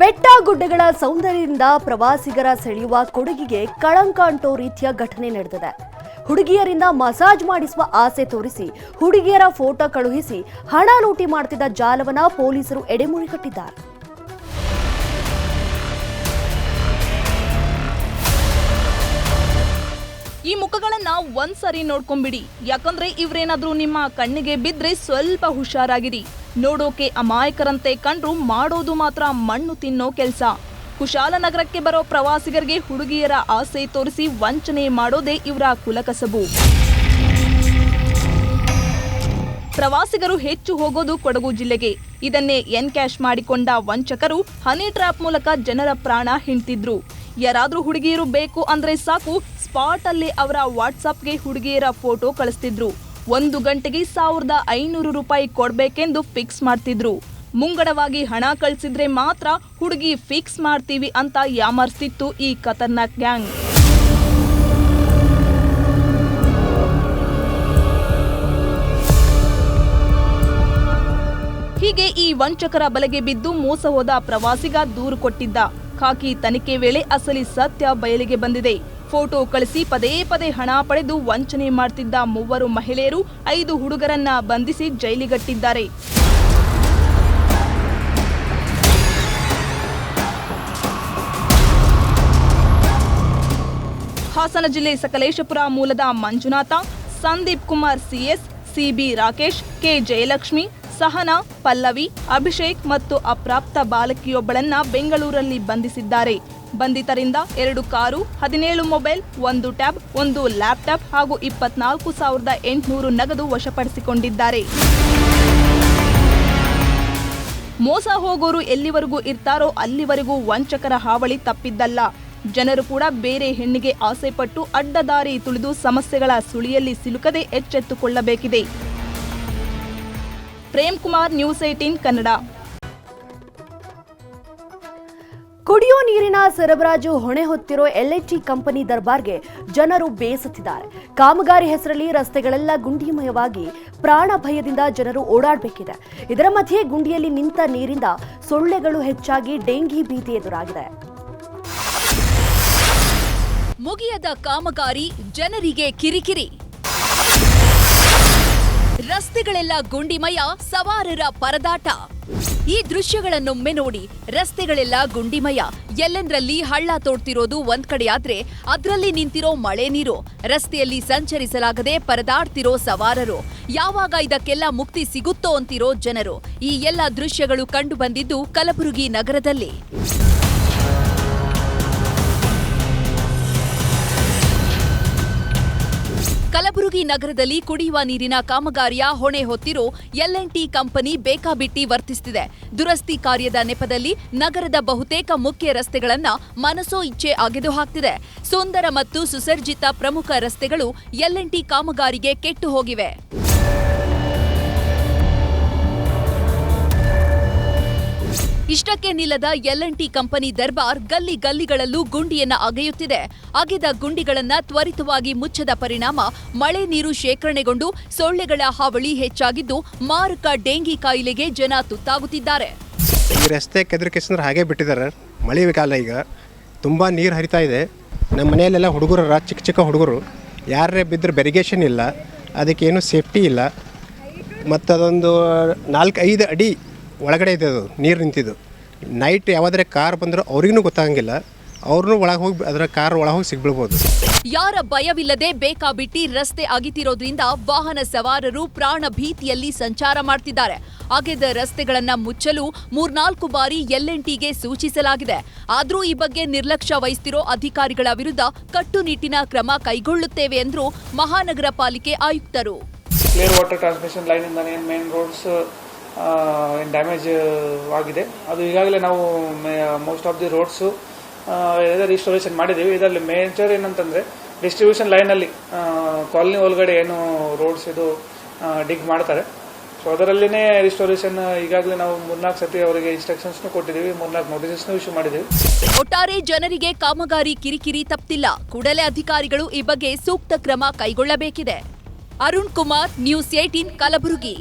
ಬೆಟ್ಟ ಗುಡ್ಡಗಳ ಸೌಂದರ್ಯದಿಂದ ಪ್ರವಾಸಿಗರ ಸೆಳೆಯುವ ಕೊಡಗಿಗೆ ಕಳಂಕ ಅಂಟೋ ರೀತಿಯ ಘಟನೆ ನಡೆದಿದೆ. ಹುಡುಗಿಯರಿಂದ ಮಸಾಜ್ ಮಾಡಿಸುವ ಆಸೆ ತೋರಿಸಿ ಹುಡುಗಿಯರ ಫೋಟೋ ಕಳುಹಿಸಿ ಹಣ ಲೂಟಿ ಮಾಡುತ್ತಿದ್ದ ಜಾಲವನ್ನ ಪೊಲೀಸರು ಎಡೆಮುರಿ ಕಟ್ಟಿದ್ದಾರೆ ಈ ಮುಖಗಳನ್ನ ಒಂದ್ಸರಿ ನೋಡ್ಕೊಂಬಿಡಿ. ಯಾಕಂದ್ರೆ ಇವ್ರೇನಾದ್ರೂ ನಿಮ್ಮ ಕಣ್ಣಿಗೆ ಬಿದ್ರೆ ಸ್ವಲ್ಪ ಹುಷಾರಾಗಿರಿ. ನೋಡೋಕೆ ಅಮಾಯಕರಂತೆ ಕಂಡ್ರು ಮಾಡೋದು ಮಾತ್ರ ಮಣ್ಣು ತಿನ್ನೋ ಕೆಲಸ. ಕುಶಾಲನಗರಕ್ಕೆ ಬರೋ ಪ್ರವಾಸಿಗರಿಗೆ ಹುಡುಗಿಯರ ಆಸೆ ತೋರಿಸಿ ವಂಚನೆ ಮಾಡೋದೇ ಇವರ ಕುಲಕಸಬು ಪ್ರವಾಸಿಗರು ಹೆಚ್ಚು ಹೋಗೋದು ಕೊಡಗು ಜಿಲ್ಲೆಗೆ. ಇದನ್ನೇ ಎನ್ಕ್ಯಾಶ್ ಮಾಡಿಕೊಂಡ ವಂಚಕರು ಹನಿ ಟ್ರ್ಯಾಪ್ ಮೂಲಕ ಜನರ ಪ್ರಾಣ ಹಿಂಡ್ತಿದ್ರು. ಯಾರಾದ್ರೂ ಹುಡುಗಿಯರು ಬೇಕು ಅಂದ್ರೆ ಸಾಕು ಸ್ಪಾಟ್ ಅಲ್ಲಿ ಅವರ ವಾಟ್ಸಪ್ಗೆ ಹುಡುಗಿಯರ ಫೋಟೋ ಕಳಿಸ್ತಿದ್ರು. ಒಂದು ಗಂಟೆಗೆ ಸಾವಿರದ ಐನೂರು ರೂಪಾಯಿ ಕೊಡಬೇಕೆಂದು ಫಿಕ್ಸ್ ಮಾಡ್ತಿದ್ರು. ಮುಂಗಡವಾಗಿ ಹಣ ಕಳಿಸಿದ್ರೆ ಮಾತ್ರ ಹುಡುಗಿ ಫಿಕ್ಸ್ ಮಾಡ್ತೀವಿ ಅಂತ ಯಾಮರ್ಸ್ತಿತ್ತು ಈ ಖತರ್ನಾಕ್ ಗ್ಯಾಂಗ್. ಹೀಗೆ ಈ ವಂಚಕರ ಬಲೆಗೆ ಬಿದ್ದು ಮೋಸ ಹೋದ ಪ್ರವಾಸಿಗ ದೂರು ಕೊಟ್ಟಿದ್ದ. ಖಾಕಿ ತನಿಖೆ ವೇಳೆ ಅಸಲಿ ಸತ್ಯ ಬಯಲಿಗೆ ಬಂದಿದೆ. ಫೋಟೋ ಕಳಿಸಿ ಪದೇ ಪದೇ ಹಣ ಪಡೆದು ವಂಚನೆ ಮಾಡ್ತಿದ್ದ ಮೂವರು ಮಹಿಳೆಯರು ಐದು ಹುಡುಗರನ್ನ ಬಂಧಿಸಿ ಜೈಲಿಗಟ್ಟಿದ್ದಾರೆ. ಹಾಸನ ಜಿಲ್ಲೆ ಸಕಲೇಶಪುರ ಮೂಲದ Manjunatha, Sandeep Kumar C S C B Rakesh, K Jayalakshmi, Sahana, Pallavi, Abhishek ಮತ್ತು ಅಪ್ರಾಪ್ತ ಬಾಲಕಿಯೊಬ್ಬಳನ್ನ ಬೆಂಗಳೂರಲ್ಲಿ ಬಂಧಿಸಿದ್ದಾರೆ. ಬಂಧಿತರಿಂದ ಎರಡು ಕಾರು, ಹದಿನೇಳು ಮೊಬೈಲ್, ಒಂದು ಟ್ಯಾಬ್, ಒಂದು ಲ್ಯಾಪ್ಟಾಪ್ ಹಾಗೂ ಇಪ್ಪತ್ನಾಲ್ಕು ಸಾವಿರದ ಎಂಟುನೂರು ನಗದು ವಶಪಡಿಸಿಕೊಂಡಿದ್ದಾರೆ. ಮೋಸ ಹೋಗೋರು ಎಲ್ಲಿವರೆಗೂ ಇರ್ತಾರೋ ಅಲ್ಲಿವರೆಗೂ ವಂಚಕರ ಹಾವಳಿ ತಪ್ಪಿದ್ದಲ್ಲ. ಜನರು ಕೂಡ ಬೇರೆ ಹೆಣ್ಣಿಗೆ ಆಸೆಪಟ್ಟು ಅಡ್ಡದಾರಿ ತುಳಿದು ಸಮಸ್ಯೆಗಳ ಸುಳಿಯಲ್ಲಿ ಸಿಲುಕದೆ ಎಚ್ಚೆತ್ತುಕೊಳ್ಳಬೇಕಿದೆ. Prem Kumar news eighteen Kannada. ನೀರಿನ ಸರಬರಾಜು ಹೊಣೆ ಹೊತ್ತಿರೋ ಎಲ್ಎಚ್ಟಿ ಕಂಪನಿ ದರ್ಬಾರ್ಗೆ ಜನರು ಬೇಸತ್ತಿದ್ದಾರೆ. ಕಾಮಗಾರಿ ಹೆಸರಲ್ಲಿ ರಸ್ತೆಗಳೆಲ್ಲ ಗುಂಡಿಮಯವಾಗಿ ಪ್ರಾಣ ಭಯದಿಂದ ಜನರು ಓಡಾಡಬೇಕಿದೆ. ಇದರ ಮಧ್ಯೆ ಗುಂಡಿಯಲ್ಲಿ ನಿಂತ ನೀರಿಂದ ಸೊಳ್ಳೆಗಳು ಹೆಚ್ಚಾಗಿ ಡೆಂಗಿ ಭೀತಿ ಎದುರಾಗಿದೆ. ಮುಗಿಯದ ಕಾಮಗಾರಿ ಜನರಿಗೆ ಕಿರಿಕಿರಿ. ರಸ್ತೆಗಳೆಲ್ಲ ಗುಂಡಿಮಯ, ಸವಾರರ ಪರದಾಟ. ಈ ದೃಶ್ಯಗಳನ್ನೊಮ್ಮೆ ನೋಡಿ ರಸ್ತೆಗಳೆಲ್ಲ ಗುಂಡಿಮಯ. ಎಲ್ಲೆಂದ್ರಲ್ಲಿ ಹಳ್ಳ ತೋಡ್ತಿರೋದು ಒಂದ್ ಕಡೆ ಅದ್ರಲ್ಲಿ ನಿಂತಿರೋ ಮಳೆ ನೀರು. ರಸ್ತೆಯಲ್ಲಿ ಸಂಚರಿಸಲಾಗದೆ ಪರದಾಡ್ತಿರೋ ಸವಾರರು. ಯಾವಾಗ ಇದಕ್ಕೆಲ್ಲ ಮುಕ್ತಿ ಸಿಗುತ್ತೋ ಅಂತಿರೋ ಜನರು. ಈ ಎಲ್ಲ ದೃಶ್ಯಗಳು ಕಂಡು ಬಂದಿದ್ದು ಕಲಬುರಗಿ ನಗರದಲ್ಲಿ. ಕಲಬುರಗಿ ನಗರದಲ್ಲಿ ಕುಡಿಯುವ ನೀರಿನ ಕಾಮಗಾರಿಯ ಹೊಣೆ ಹೊತ್ತಿರೋ ಟಿ ಕಂಪನಿ ಬೇಕಾಬಿಟ್ಟಿ ವರ್ತಿಸುತ್ತಿದೆ ದುರಸ್ತಿ ಕಾರ್ಯದ ನೆಪದಲ್ಲಿ ನಗರದ ಬಹುತೇಕ ಮುಖ್ಯ ರಸ್ತೆಗಳನ್ನ ಮನಸೋ ಇಚ್ಛೆ ಅಗೆದು ಹಾಕ್ತಿದೆ. ಸುಂದರ ಮತ್ತು ಸುಸರ್ಜಿತ ಪ್ರಮುಖ ರಸ್ತೆಗಳು ಟಿ ಕಾಮಗಾರಿಗೆ ಕೆಟ್ಟು ಹೋಗಿವೆ. ಇಷ್ಟಕ್ಕೆ ನಿಲ್ಲದ ಎಲ್ ಟಿ ಕಂಪನಿ ದರ್ಬಾರ್ ಗಲ್ಲಿ ಗಲ್ಲಿಗಳಲ್ಲೂ ಗುಂಡಿಯನ್ನ ಅಗೆಯುತ್ತಿದೆ. ಅಗೆದ ಗುಂಡಿಗಳನ್ನ ತ್ವರಿತವಾಗಿ ಮುಚ್ಚದ ಪರಿಣಾಮ ಮಳೆ ನೀರು ಶೇಖರಣೆಗೊಂಡು ಸೊಳ್ಳೆಗಳ ಹಾವಳಿ ಹೆಚ್ಚಾಗಿದ್ದು ಮಾರಕ ಡೆಂಗಿ ಕಾಯಿಲೆಗೆ ಜನ ತುತ್ತಾಗುತ್ತಿದ್ದಾರೆ. ಈ ರಸ್ತೆ ಕೆದರಿಕೆಸಂದ್ರೆ ಹಾಗೆ ಬಿಟ್ಟಿದ್ದಾರೆ. ಮಳೆ ಕಾಲ ಈಗ ತುಂಬ ನೀರು ಹರಿತಾ ಇದೆ. ನಮ್ಮ ಮನೆಯಲ್ಲೆಲ್ಲ ಹುಡುಗರ ಚಿಕ್ಕ ಚಿಕ್ಕ ಹುಡುಗರು. ಯಾರೇ ಬಿದ್ದರೆ ಬೆರಿಗೇಷನ್ ಇಲ್ಲ. ಅದಕ್ಕೇನು ಸೇಫ್ಟಿ ಇಲ್ಲ. ಮತ್ತು ಅದೊಂದು ನಾಲ್ಕು ಐದು ಅಡಿ ಒಳಗಡೆ ಇದೆ ಅದು ನೀರು ನಿಂತಿದ್ದು. ನೈಟ್ ಯಾವುದಾದ್ರೆ ಕಾರ್ ಬಂದರೂ ಅವ್ರಿಗೂ ಗೊತ್ತಾಗಂಗಿಲ್ಲ ಅವ್ರನ್ನೂ ಒಳಗೆ ಹೋಗಿ ಅದರ ಕಾರ್ ಒಳಗೆ ಹೋಗಿ ಸಿಗ್ಬಿಡ್ಬೋದು. ಯಾರ ಭಯವಿಲ್ಲದೆ ಬೇಕಾಬಿಟ್ಟಿ ರಸ್ತೆ ಅಗಿತಿರೋದ್ರಿಂದ ವಾಹನ ಸವಾರರು ಪ್ರಾಣ ಭೀತಿಯಲ್ಲಿ ಸಂಚಾರ ಮಾಡ್ತಿದ್ದಾರೆ. ಅಗೆದ ರಸ್ತೆಗಳನ್ನ ಮುಚ್ಚಲು ಮೂರ್ನಾಲ್ಕು ಬಾರಿ ಟಿಗೆ ಸೂಚಿಸಲಾಗಿದೆ. ಆದ್ರೂ ಈ ಬಗ್ಗೆ ನಿರ್ಲಕ್ಷ್ಯ ವಹಿಸ್ತಿರೋ ಅಧಿಕಾರಿಗಳ ವಿರುದ್ಧ ಕಟ್ಟುನಿಟ್ಟಿನ ಕ್ರಮ ಕೈಗೊಳ್ಳುತ್ತೇವೆ ಎಂದ್ರು ಮಹಾನಗರ ಪಾಲಿಕೆ ಆಯುಕ್ತರು ಡ್ಯಾಮೇಜ್ ಆಗಿದೆ. ಅದು ಈಗಾಗಲೇ ನಾವು most of the roads restoration ಮಾಡಿದ್ದೀವಿ. ಇದರಲ್ಲಿ ಮೇಜರ್ ಏನಂತಂದರೆ ಡಿಸ್ಟ್ರಿಬ್ಯೂಷನ್ ಲೈನಲ್ಲಿ ಕಾಲನಿ ಒಳಗಡೆ ಏನು ರೋಡ್ಸ್ ಇದು ಡಿಗ್ ಮಾಡ್ತಾರೆ. ಸೊ ಅದರಲ್ಲಿನೇ ರಿಸ್ಟೋರೇಷನ್ ಈಗಾಗಲೇ ನಾವು ಮೂರ್ನಾಲ್ಕು ಸತಿ ಅವರಿಗೆ ಇನ್ಸ್ಟ್ರಕ್ಷನ್ಸ್ನು ಕೊಟ್ಟಿದ್ದೀವಿ. ಮೂರ್ನಾಲ್ಕು ನೋಟಿಸಸ್ನು ಇಶ್ಯೂ ಮಾಡಿದ್ದೀವಿ. ಒಟ್ಟಾರೆ ಜನರಿಗೆ ಕಾಮಗಾರಿ ಕಿರಿಕಿರಿ ತಪ್ತಿಲ್ಲ. ಕೂಡಲೇ ಅಧಿಕಾರಿಗಳು ಈ ಬಗ್ಗೆ ಸೂಕ್ತ ಕ್ರಮ ಕೈಗೊಳ್ಳಬೇಕಿದೆ. Arun Kumar, news eighteen Kalaburagi.